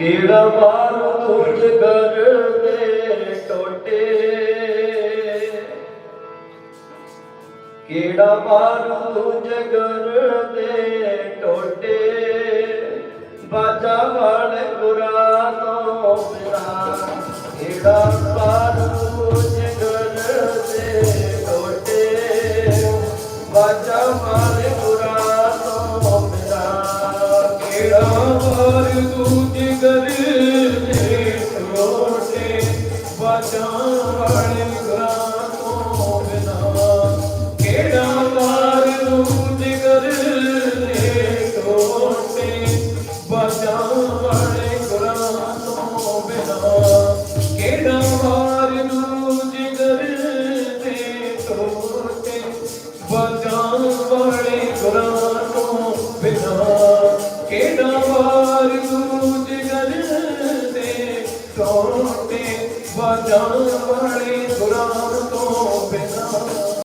ਬਾਜਾ ਵਾਲੇ ਗੁਰਾਂ ਤੋਂ ਬਿਨਾ ਕਿਹੜਾ ਮਾਰੂ ਤੁਝ ਘਰ ਦੇ ਟੋਟੇ? ਬਾਜਾ ਵਾਲੇ ਗੁਰਾਂ ਤੋਂ ਬਿਨਾ। ਕਿਹੜਾ ਮਾਰੂ ਤੁਝ ਘਰ ਟੋਟੇ? ਬਾਜਾ ਵਾਲੇ ਗੁਰਾਂ ਤੋਂ ਬਿਨਾ। ਕਿਹੜਾ ਮਾਰ ਨੂੰ ਜਿਗਰ ਦੇ ਟੋਟੇ ਬਾਜਾਂ ਵਾਲੇ ਗੁਰਾਂ ਤੋਂ ਬਿਨਾ। ਕਿਹੜਾ ਮਾਰ ਟੋਟੇ ਬਾਜਾਂ ਵਾਲੇ ਗੁਰਾਂ ਤੋਂ ਬਿਨਾ।